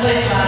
play by uh,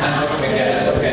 ท่านก็เป็นแก่แล้วก็แก่